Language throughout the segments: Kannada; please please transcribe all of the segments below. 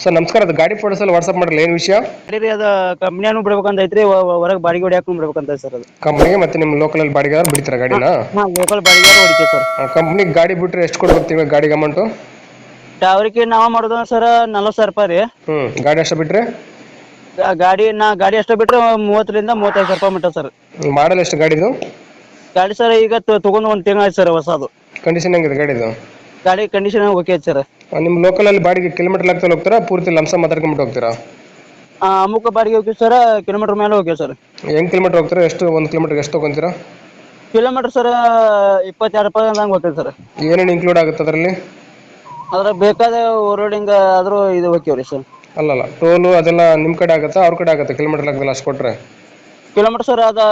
ಸರ್ ನಮಸ್ಕಾರ ಅದು ಗಾಡಿ ಫೋಟೋಸ್ ಅಲ್ಲಿ ವಾಟ್ಸ್ಆಪ್ ಮಾಡಲ್ಲ ಏನು ವಿಷಯ? ರೀ ಅದು ಕಂಪ್ನಿಯನ್ನು ಬಿಡ್ಬೇಕಂತ ಐತ್ರಿ ಹೊರಗೆ ಬಾಡಿಗೆ ಹಾಕೊಂಡು ಬಿಡ್ಬೇಕಂತ ಸರ್ ಅದು. ಕಂಪ್ನಿಗೆ ಮತ್ತೆ ನಿಮ್ಮ ಲೋಕಲಲ್ಲಿ ಬಾಡಿಗೆ ಬಿಡ್ತೀರಾ ಗಾಡಿನ? ಹಾಂ ಲೋಕಲ್ ಬಾಡಿಗೆ ಹೊಡಿತೀವಿ ಸರ್. ಕಂಪ್ನಿಗೆ ಗಾಡಿ ಬಿಟ್ರೆ ಎಷ್ಟು ಕೊಡ್ಬೇಕು ತಿಂಗಳು ಗಾಡಿಗೆ ಅಮೌಂಟು ಅವ್ರಿಗೆ ನಾವು ಮಾಡೋದು ಸರ್ ನಲ್ವತ್ತು ಸಾವಿರ ರೂಪಾಯಿ ರೀ. ಹ್ಞೂ ಗಾಡಿ ಎಷ್ಟು ಬಿಟ್ರೆ? ಗಾ- ಗಾಡಿ ನಾ ಗಾಡಿ ಅಷ್ಟೇ ಬಿಟ್ರೆ ಮೂವತ್ತರಿಂದ ಮೂವತ್ತೈದು ಸಾವಿರ ರೂಪಾಯಿ ಮಟ್ಟ ಸರ್. ಮಾಡಲ್ ಎಷ್ಟು ಗಾಡಿದು? ಗಾಡಿ ಸರ್ ಈಗ ತಗೊಂಡ್ ತಗೊಂಡು ಒಂದು ತಿಂಗಳು ಆಯ್ತು ಸರ್ ಹೊಸದು. ಕಂಡೀಷನ್ ಹೆಂಗಿದೆ ಗಾಡಿದು? ಗಾಡಿ ಕಂಡೀಷನ್ ಓಕೆ ಐತೆ ಸರ್ ನಿಮ್ಮ ಲೋಕಲಲ್ಲಿ ಬಾಡಿಗೆ ಕಿಲೋಮೀಟರ್ ಲೆಕ್ಕದಲ್ಲಿ ಹೋಗ್ತೀರಾ? ಪೂರ್ತಿ ಲಂಸ ಮಾತಾಡ್ಕೊಂಬಿಟ್ಟು ಹೋಗ್ತೀರಾ? ಅಮುಕ ಬಾಡಿಗೆ ಹೋಗಿ ಸರ್ ಕಿಲೋಮೀಟರ್ ಮೇಲೆ ಹೋಗಿ ಸರ್ ಹೆಂಗ್ ಕಿಲೋಮೀಟರ್ ಹೋಗ್ತೀರಾ? ಎಷ್ಟು ಒಂದು ಕಿಲೋಮೀಟರ್ಗೆ ಎಷ್ಟು ತೊಗೊಂತೀರಾ? ಕಿಲೋಮೀಟರ್ ಸರ್ ಇಪ್ಪತ್ತೆರಡು ರೂಪಾಯಿ ಹಂಗೆ ಹೋಗ್ತೀವಿ ಸರ್ ಏನೇನು ಇನ್ಕ್ಲೂಡ್ ಆಗುತ್ತೆ ಅದರಲ್ಲಿ? ಅದ್ರ ಬೇಕಾದ ಓರೋಡಿಂಗ್ ಆದರೂ ಇದು ಹೋಗ್ತೀವಿ ರೀ ಸರ್ ಅಲ್ಲಲ್ಲ ಟೋಲು ಅದೆಲ್ಲ ನಿಮ್ಮ ಕಡೆ ಆಗುತ್ತಾ? ಅವ್ರ ಕಡೆ ಆಗುತ್ತಾ? ಕಿಲೋಮೀಟರ್ ಲೆಕ್ಕದಲ್ಲಿ ಅಷ್ಟು ಕೊಟ್ಟರೆ ಕಿಲೋಮೀಟ್ರ್ ಸರ್ ಅದ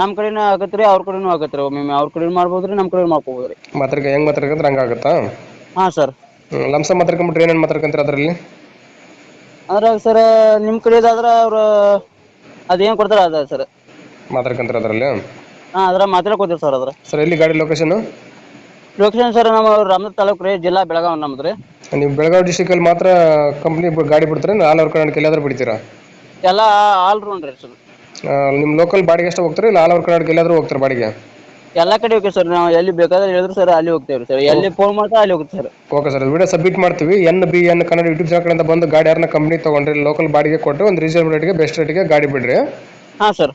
ನಮ್ಮ ಕಡೆನು ಆಗತ್ತೆ ರೀ ಅವ್ರ ಕಡೆನು ಆಗತ್ತೆ ರೀ. ಒಮ್ಮೊಮ್ಮೆ ಅವ್ರ ಕಡೆನು ಮಾಡ್ಬೋದ್ರಿ ನಮ್ಮ ಕಡೆ ಮಾಡ್ಕೋಬೋದ್ರಿ ಮಾತ್ರಕ್ಕೆ ಹೆಂಗ್ ಮಾತಾಡಕಂತ್ರ ಹಂಗಾಗತ್ತ ಆಗುತ್ತಾ? ಹಾ ಸರ್. ಲಂಸ ಮಾತಾಡ್ಕೊಂಬಿಟ್ರೆ ಏನೇನು ಮಾತಾಡ್ಕೊಂತೀರ ಅದರಲ್ಲಿ? ಅದ್ರಾಗ ಸರ್ ನಿಮ್ಮ ಕಡೆದಾದ್ರೆ ಅವ್ರು ಅದೇನ್ ಕೊಡ್ತಾರ ಅದ ಸರ್. ಮಾತಾಡ್ಕೊಂತೀರ ಅದರಲ್ಲಿ? ಹಾ ಅದರ ಮಾತ್ರ ಮಾತಾಡ್ಕೋತೀವಿ ಸರ್ ಅದ್ರ ಸರ್ ಎಲ್ಲಿ ಗಾಡಿ ಲೊಕೇಶನ್ ಲೊಕೇಶನ್ ಸರ್ ನಮ್ಮ ರಾಮದ ತಾಲೂಕು ರೀ ಜಿಲ್ಲಾ ಬೆಳಗಾವಿ ನಮ್ದು ರೀ. ನೀವು ಬೆಳಗಾವಿ ಅಲ್ಲಿ ಮಾತ್ರ ಕಂಪ್ನಿ ಗಾಡಿ ಬಿಡ್ತಾರೆ ಆಲ್ ಓವರ್ ಕರ್ನಾಟಕ ಎಲ್ಲಾದ್ರೂ ಬಿಡ್ತೀರಾ? ಎಲ್ಲ ಆಲ್ ರೌಂಡ್ ರೀ ಸರ್. ನಿಮ್ಮ ಲೋಕಲ್ ಬಾಡಿಗೆ ಅಷ್ಟೇ ಹೋಗ್ತಾರೆ? ಇಲ್ಲ ಆಲ್ ಓವರ್ ಕರ್ನಾಟಕ ಎಲ್ಲಾದ್ರೂ ಹೋಗ್ತಾರೆ ಬಾಡಿಗೆ? ಎಲ್ಲ ಕಡೆ ಹೋಗ್ತೀವಿ ಸರ್. ನಾವು ಎಲ್ಲಿ ಬೇಕಾದ್ರೆ ಹೇಳಿದ್ರು ಸರ್ ಅಲ್ಲಿ ಹೋಗ್ತೇವೆ ಸರ್. ಎಲ್ಲಿ ಫೋನ್ ಮಾಡ್ತಾ ಅಲ್ಲಿ ಹೋಗುತ್ತೆ sir. Okay sir. Video submit ಮಾಡ್ತೀವಿ. N B N Kannada YouTube channel ಕಡೆಯಿಂದ ಬಂದು ಗಾಡಿ ಯಾರನ್ನ ಕಂಪ್ನಿ ತೊಗೊಂಡ್ರಿ ಲೋಕಲ್ ಬಾಡಿಗೆ ಕೊಟ್ಟು ಒಂದು ರೀಸನಬಲ್ ರೇಟ್ಗೆ ಬೆಸ್ಟ್ ರೇಟ್ಗೆ ಗಾಡಿ ಬಿಡ್ರಿ. ಹಾಂ ಸರ್.